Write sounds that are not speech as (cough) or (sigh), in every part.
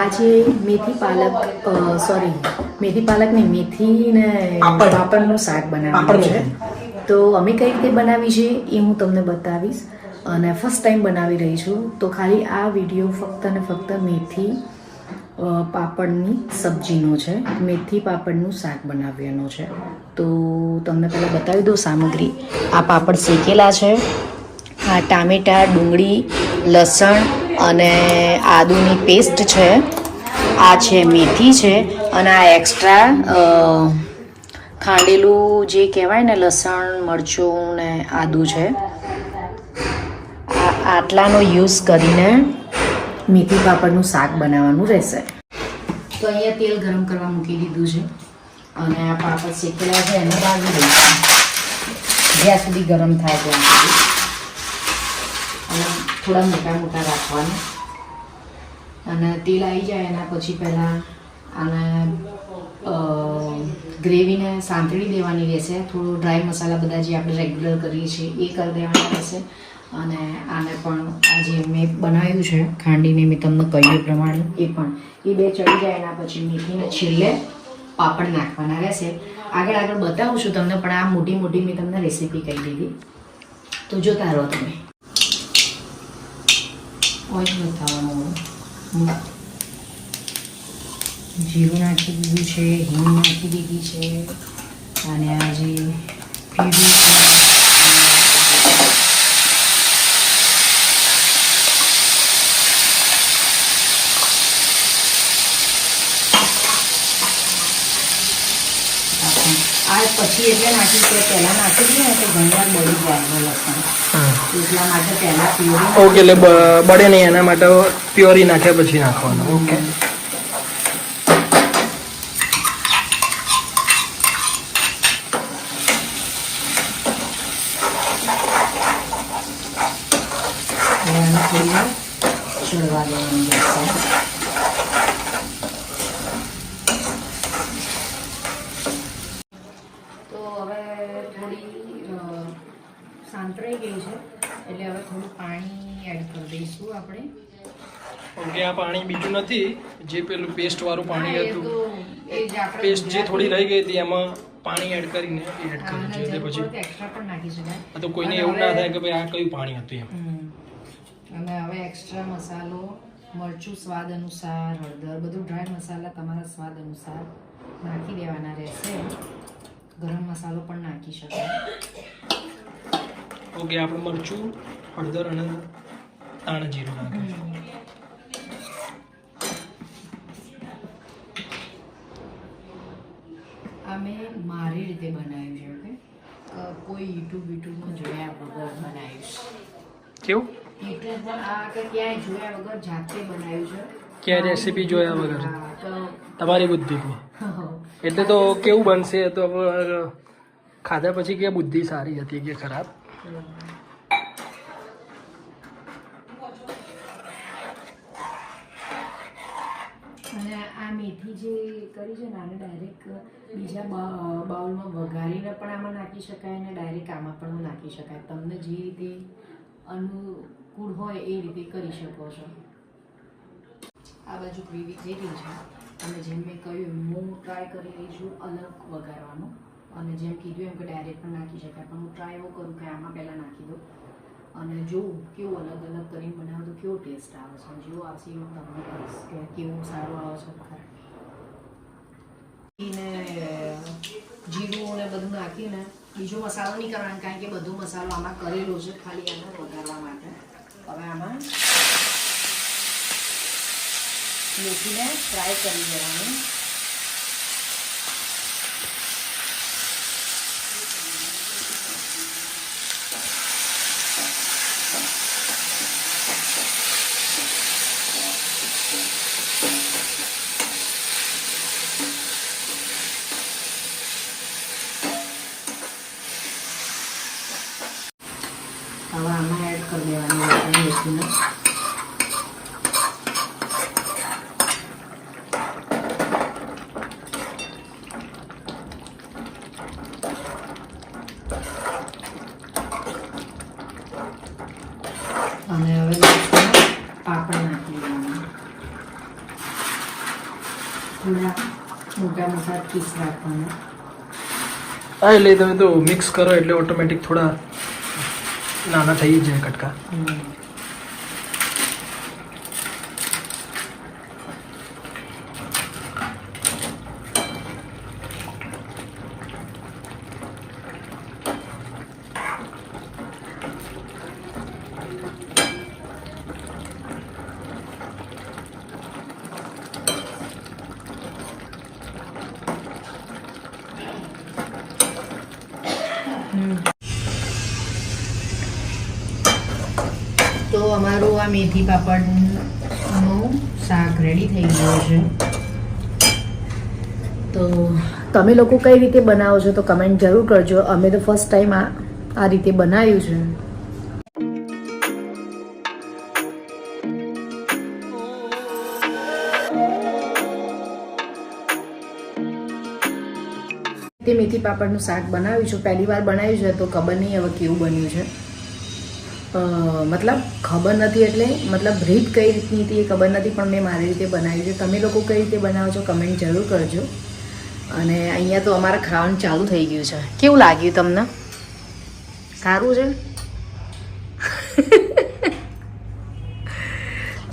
આજે મેથી પાલક સોરી મેથી પાલક ને મેથી ને પાપડનું શાક બનાવ્યું છે. તો અમે કઈ રીતે બનાવી છે એ હું તમને બતાવીશ. અને ફર્સ્ટ ટાઈમ બનાવી રહી છું. તો ખાલી આ વીડિયો ફક્ત ને ફક્ત મેથી પાપડની સબ્જીનો છે. મેથી પાપડનું શાક બનાવવાનો છે. તો તમને પહેલાં બતાવી દઉં સામગ્રી. આ પાપડ શેકેલા છે. આ ટામેટાં ડુંગળી લસણ અને આદુની પેસ્ટ છે, આ છે મેથી છે, અને આ એક્સ્ટ્રા ખાંડેલું જે કહેવાય ને લસણ, મરચું ને આદું છે. આ આટલાનો યુઝ કરીને મેથી પાપડનું શાક બનાવવાનું રહેશે. તો અહીંયા તેલ ગરમ કરવા મૂકી દીધું છે, અને આ પાપડ શેકેલા છે, એને બાંધી દઈશું જ્યાં સુધી ગરમ થાય ત્યાં સુધી. થોડા મોટા મોટા રાખવાના. અને તેલ આવી જાય એના પછી પહેલાં આને ગ્રેવીને સાંતળી દેવાની રહેશે. થોડું ડ્રાય મસાલા બધા જે આપણે રેગ્યુલર કરીએ છીએ એ કરી દેવાના રહેશે. અને આને પણ આ જે મેં બનાવ્યું છે, ખાંડીને મેં તમને કહ્યું પ્રમાણે એ પણ. એ બે ચડી જાય એના પછી મીઠીને છેલ્લે પાપડ નાખવાના રહેશે. આગળ આગળ બતાવું છું તમને, પણ આ મોટી મોટી મેં તમને રેસીપી કહી દીધી. તો જોતા રહો તમે. ઓઇલ બતાવવાનું જીરું નાખી દીધું છે હિંગ નાખી દીધી છે, અને આ જે પીળું આ પછી એટલે નાખી કે પહેલાં નાખી દઈએ ને, તો ઘણી વાર બળી જાય લસણ ઓકે એટલે બળે નહીં એના માટે પ્યોરી નાખ્યા પછી નાખવાનું. ઓકે ચડવા દેવાનું રહેશે તો હવે થોડી અ, સાંતળાઈ ગઈ છે એટલે હવે થોડું પાણી એડ કરી દઈશું આપણે ઓકે આ પાણી બીજું નથી જે પેલું પેસ્ટ વાળું પાણી હતું. પેસ્ટ જે થોડી રહી ગઈ હતી એમાં પાણી એડ કરીને એડ કર્યું છે એટલે પછી તો પણ નાખી શકાય. તો કોઈને એવું ના થાય કે ભાઈ આ કયું પાણી હતું એમ. અને હવે એક્સ્ટ્રા મસાલો મરચું સ્વાદ અનુસાર હળદર બધું ડ્રાય મસાલા તમારા સ્વાદ અનુસાર નાખી દેવાના રહેશે. ગરમ મસાલો પણ નાખી શકાય. ઓકે આપણે મરચું હળદર અને તાણ જીરું નાખ્યું મેં મારી રીતે બનાવ્યું છે ઓકે કોઈ યુટ્યુબ યુટ્યુબમાં જોયા વગર બનાવ્યું છે. કેવું? યુટ્યુબ પર આ કે ક્યાંય જોયા વગર જાતે બનાવ્યું છે. ક્યાં રેસીપી જોયા વગર? તમારી બુદ્ધિથી (laughs) એટલે તો કેવું બનશે? તો ખાધા પછી કે બુદ્ધિ સારી હતી કે ખરાબ અને આ મેથી જે કરી છે ને આને ડાયરેક્ટ બીજા બાઉલમાં વઘારીને પણ આમાં નાખી શકાય અને ડાયરેક્ટ આમાં પણ નાખી શકાય. તમને જે રીતે અનુકૂળ હોય એ રીતે કરી શકો છો. આ બાજુ ગ્રેવી થઈ છે. અને જેમ મેં કહ્યું હું ટ્રાય કરી રહી છું અલગ વઘારવાનું. અને જેમ કીધું એમ કે ડાયરેક્ટ પણ નાખી શકાય. પણ હું ટ્રાય એવું કરું કે આમાં પહેલાં નાખી દઉં. અને જોઉં કેવું અલગ અલગ કરીને બનાવું તો કેવો ટેસ્ટ આવે છે? જેવો આવશે એવો તમને કહીશ કે કેવું સારું આવે છે ખરા? જીરું ને બધું નાખીને બીજો મસાલો નહીં કરવાનો, કારણ કે બધો મસાલો આમાં કરેલો છે ખાલી આને વઘારવા માટે. હવે આમાં મેથીને ફ્રાય કરી દેવાનું. હવે આમાં એડ કરી દેવાની આપણે મેથીને અને હવે પાપડ નાખી દેવાના. થોડા મોટા મોટા પીસ રાખવાના. હા, એટલે તમે તો મિક્સ કરો એટલે ઓટોમેટિક થોડા નાના થઈ જાય કટકા. તો અમારું આ મેથી પાપડનું શાક રેડી થઈ ગયું છે. તો તમે લોકો કઈ રીતે બનાવો છો તો કમેન્ટ જરૂર કરજો. અમે તો ફર્સ્ટ ટાઈમ આ આ રીતે બનાવ્યું છે. તે મેથી પાપડનું શાક બનાવ્યું છું. પહેલી વાર બનાવ્યું છે તો ખબર નહીં હવે કેવું બન્યું છે. મતલબ ખબર નથી એટલે મતલબ રીત કઈ રીતની હતી એ ખબર નથી પણ મેં મારી રીતે બનાવી છે. તમે લોકો કઈ રીતે બનાવો છો કમેન્ટ જરૂર કરજો. અને અહીંયા તો અમારા ખાવાનું ચાલુ થઈ ગયું છે. કેવું લાગ્યું તમને? સારું છે?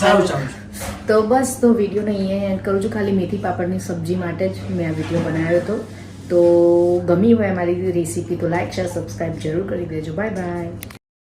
સારું ચાલુ તો બસ તો વિડીયોને અહીંયા એન્ડ કરું છું. ખાલી મેથી પાપડની સબ્જી માટે જ મેં આ વીડિયો બનાવ્યો હતો. તો ગમી હોય મારી રેસીપી તો લાઈક શેર સબસ્ક્રાઈબ જરૂર કરી દેજો. Bye bye.